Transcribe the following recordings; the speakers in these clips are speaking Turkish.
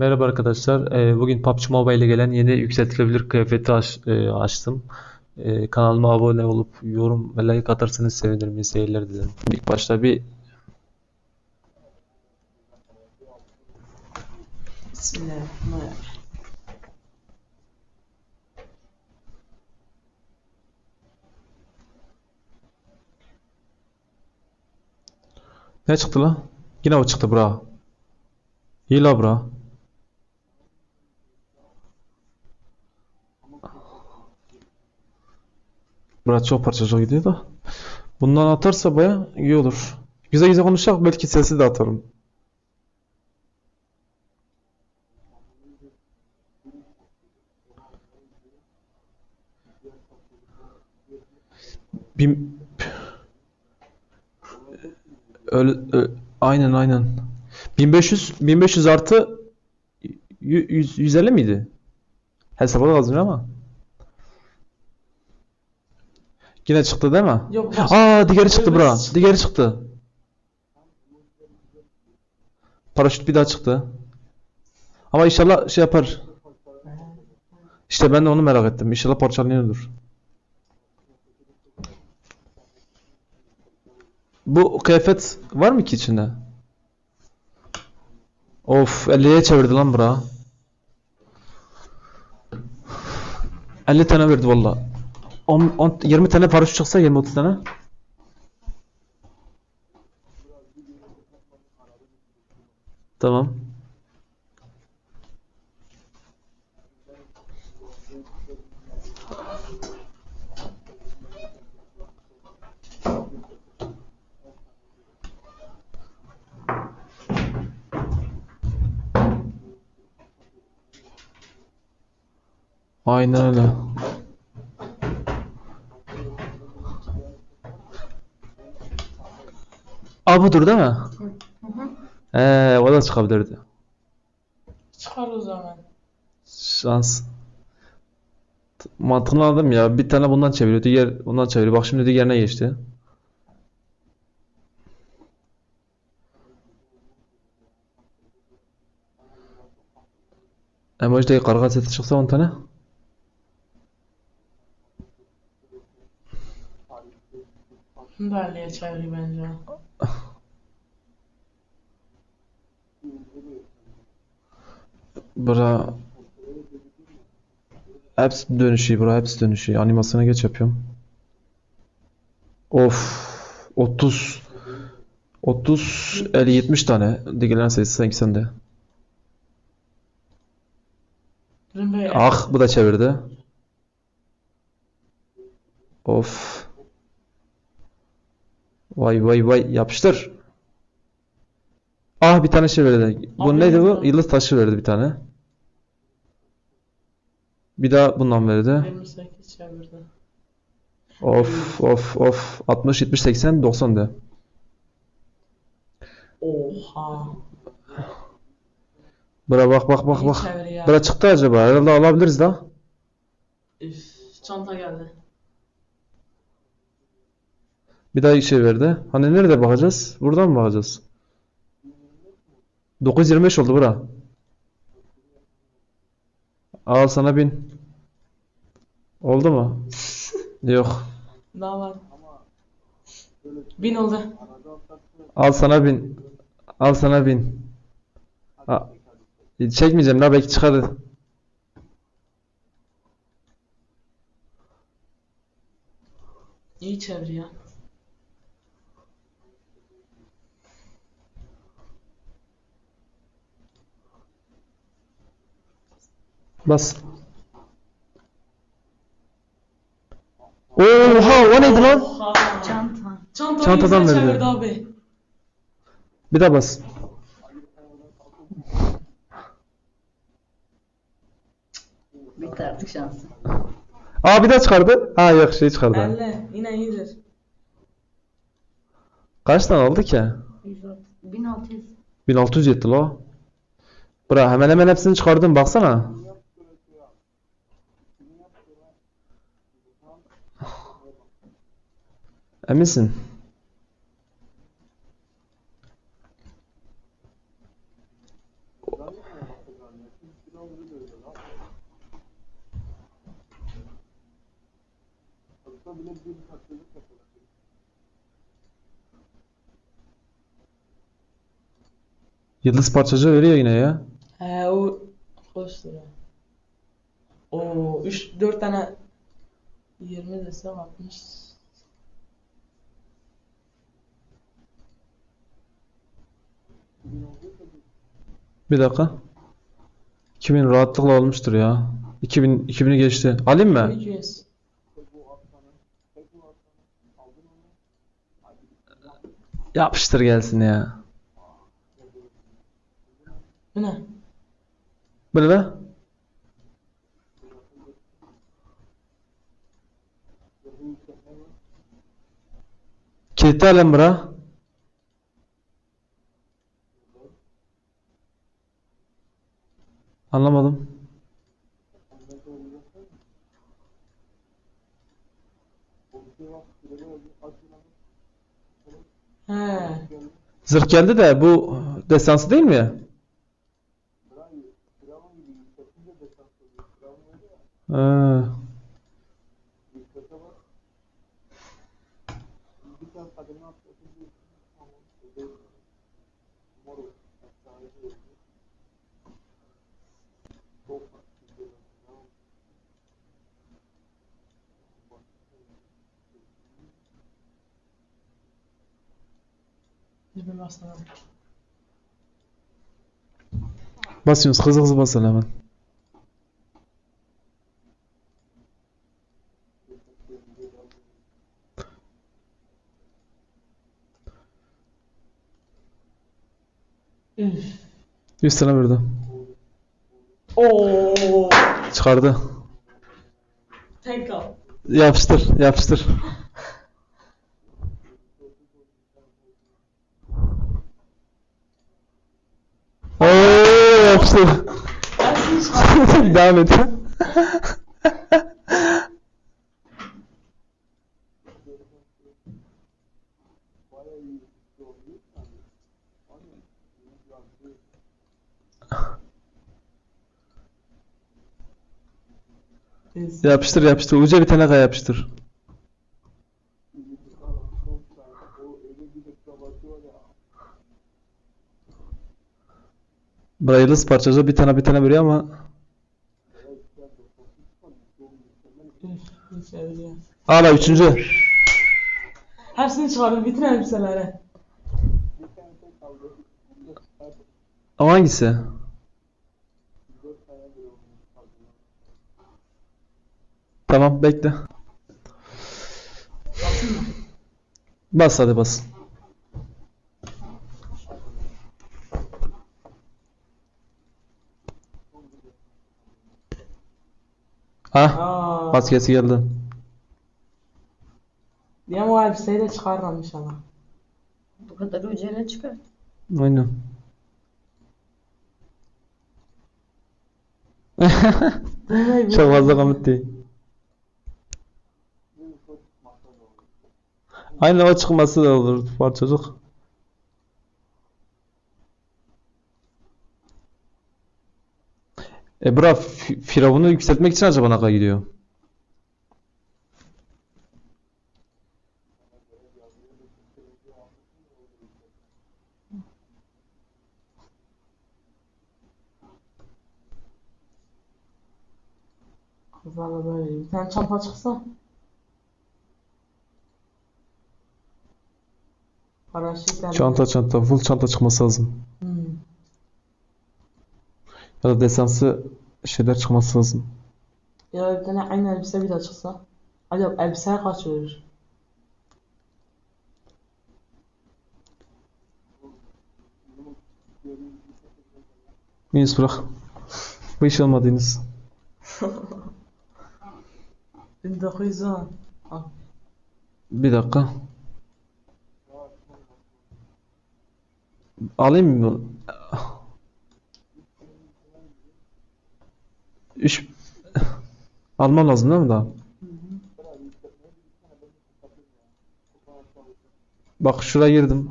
Merhaba arkadaşlar. Ee, bugün PUBG Mobile ile gelen yeni yükseltilebilir kıyafeti e, açtım. Ee, kanalıma abone olup yorum ve like atarsanız sevinirim. İyi seyirler dilerim. İlk başta bir Bismillahirrahmanirrahim. ne çıktı lan? Yine o çıktı bra. İyi la bra. Bra çok parçacık gidiyor da. Bundan atarsa baya iyi olur. Güzel güzel konuşacak belki sesi de atarım. Bin... Öyle, ö- aynen aynen. 1500 1500 artı y- 100, 150 miydi? Hesaba da yazmıyor ama. Yine çıktı değil mi? Yok Aa diğeri çıktı. Evet. Diğeri çıktı. Paraşüt bir daha çıktı. Ama inşallah şey yapar. İşte ben de onu merak ettim. İnşallah parçalanıyordur. Bu kıyafet var mı ki içinde? Of 50'ye çevirdi lan bura. 50 tane verdi valla. 10, 10, 20 tane paraşüt çıksa 20-30 tane. Tamam. Aynen öyle. Aa budur değil mi? Ee, o da çıkabilirdi. Çıkar o zaman. Şans. Mantığını anladım ya. Bir tane bundan çeviriyor, diğer bundan çeviriyor. Bak şimdi diğerine geçti. Emoji'de karga seti çıksa 10 tane. Bunu da Ali'ye çevir bence. Bura Hepsi dönüşüyor bura hepsi dönüşüyor. Animasyona geç yapıyorum. Of 30 30 50 70 tane diğerlerinin sayısı sanki sende. Durun be. Ah bu da çevirdi. Of. Vay vay vay yapıştır. Ah bir tane şey verdi. Bu Abi, neydi bu? yıldız. Taşı verdi bir tane. Bir daha bundan verdi. 28 çevirdi. Of of of 60 70 80 90 de. Oha. Bura bak bak bak İyi bak. ya. Bura çıktı acaba? Herhalde alabiliriz da. Üf, çanta geldi. Bir daha şey verdi. Hani nerede bakacağız? Buradan mı bakacağız? 925 oldu bura. Al sana bin. Oldu mu? Yok. Daha var. Bin oldu. Al sana bin. Al sana bin. A- Çekmeyeceğim la belki çıkar. İyi çevir ya. Bas. Oha o neydi lan? Çanta. Çanta Çantadan güzel verdi. çevirdi abi. Bir daha bas. Bitti artık şansı. Aa bir daha çıkardı. Ha yok şey çıkardı. 50. Yine iyidir. Kaç tane oldu ki? 1600. 1600 yetti la. Bra hemen hemen hepsini çıkardım baksana. Eminsin? Yıldız parçacı veriyor yine ya. He o ya. O 3 4 tane 20 desem 60. Bir dakika. 2000 rahatlıkla olmuştur ya. 2000 2000'i geçti. Alayım mı? 200. Yapıştır gelsin ya. Bu ne? Böyle alem bura. Anlamadım. He. Zırh geldi de bu destansı değil mi? Ha. Bir basana. Basıyorsunuz hızlı hızlı basın hemen. Üf. 100 tane verdi. Oo. Çıkardı. Tek al. Yapıştır, yapıştır. Çıkar. Devam et. Yapıştır, yapıştır. Uca bir tane daha yapıştır. Burayı yıldız parçacı bir tane bir tane veriyor ama. Hala üçüncü. Hepsini çıkardım. Bütün elbiseleri. O hangisi? Tamam bekle. Bas hadi bas. Ha, Aa. maskesi geldi. Diye o elbiseyi de çıkarırım inşallah. Bu kadar ucuyla çıkar. Aynen. Çok fazla komik değil. Aynen o çıkması da olur parçacık. E firavunu yükseltmek için acaba kadar gidiyor? Kızlarla böyle bir tane çanta çıksa. Paraşütler. Çanta çanta full çanta çıkması lazım. Hmm. Ya da desansı şeyler çıkması lazım. Ya bir tane aynı elbise bir daha çıksa. Acaba elbiseye kaç verir? Yunus bırak. Bu iş olmadınız. 1910. Al. Bir dakika. Alayım mı? Üç... Almam lazım değil mi daha? Bak şuraya girdim.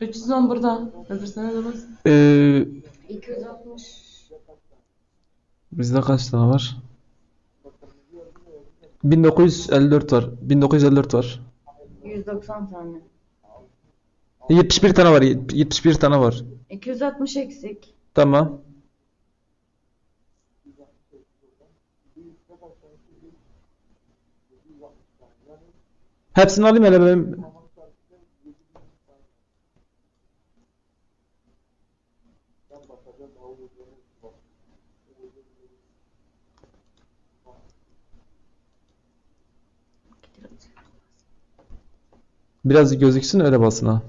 310 burada. Öbürsüne de bas. Ee, 260. Bizde kaç tane var? 1954 var. 1954 var. 190 tane. 71 tane var. 71 tane var. 260 eksik. Tamam. Hepsini alayım hele benim. Biraz gözüksün öyle basın ha.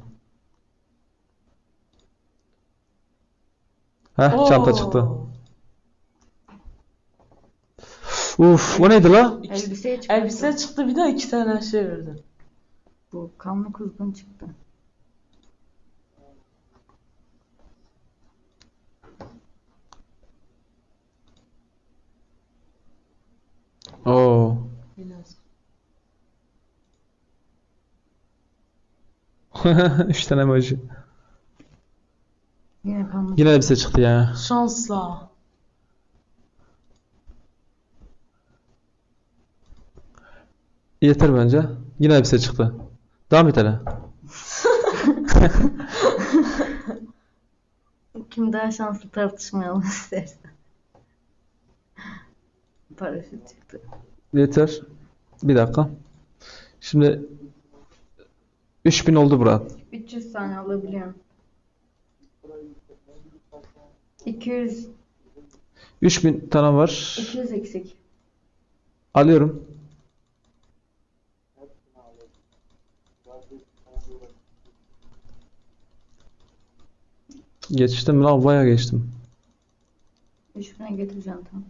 Heh çanta Oo. çıktı. Uf o neydi la? Elbiseye çıktı. Elbise çıktı bir de iki tane şey verdi. Bu kanlı kuzgun çıktı. Oo. Biraz. Üç tane emoji. Yine kanlı. Yine elbise çıktı ya. Şansla. Yeter bence. Yine elbise çıktı. Devam et hele. Kim daha şanslı tartışmayalım istersen. Paraşüt çıktı. Yeter. Bir dakika. Şimdi 3000 oldu bura. 300 tane alabiliyorum. 200 3000 tane var. 200 eksik. Alıyorum. Geçtim lan bayağı geçtim. 3000'e getireceğim tam.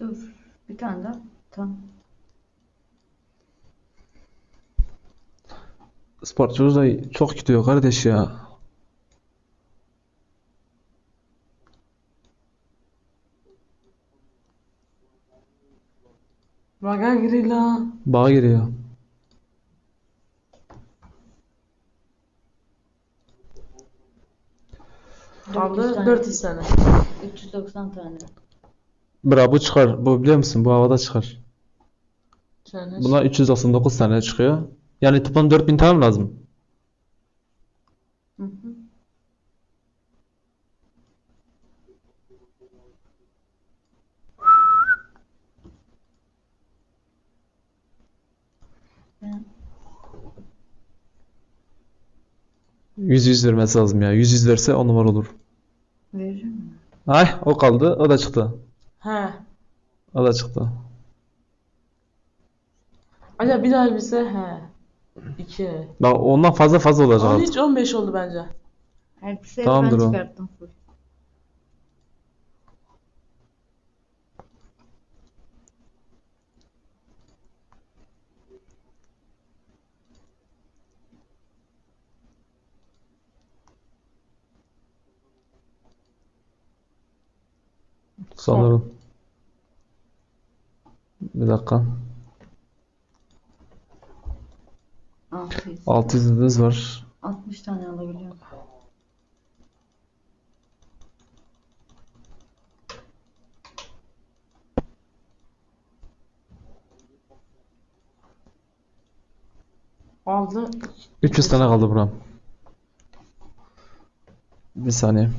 Dur. Bir tane daha. Tamam. Sporcumuz da çok gidiyor kardeş ya. Baga girila. Bağa giriyor. Kaldı 400 tane. 390 tane. Bra bu çıkar. Bu biliyor musun? Bu havada çıkar. Tane. Buna 399 tane çıkıyor. Yani toplam 4000 tane mi lazım? Hı hı. 100 100 vermesi lazım ya. 100 100 verse 10 numara olur. veririm mi? Ay o kaldı. O da çıktı. He. O da çıktı. Acaba bir daha elbise he. 2. Bak ondan fazla fazla olacak Ama artık. hiç 15 oldu bence. Elbiseyi Tamamdır ben o. çıkarttım full. Sanırım. Bir dakika. 600. 600'ümüz var. 60 tane alabiliyorum. Aldı. 300 tane kaldı buram. Bir saniye.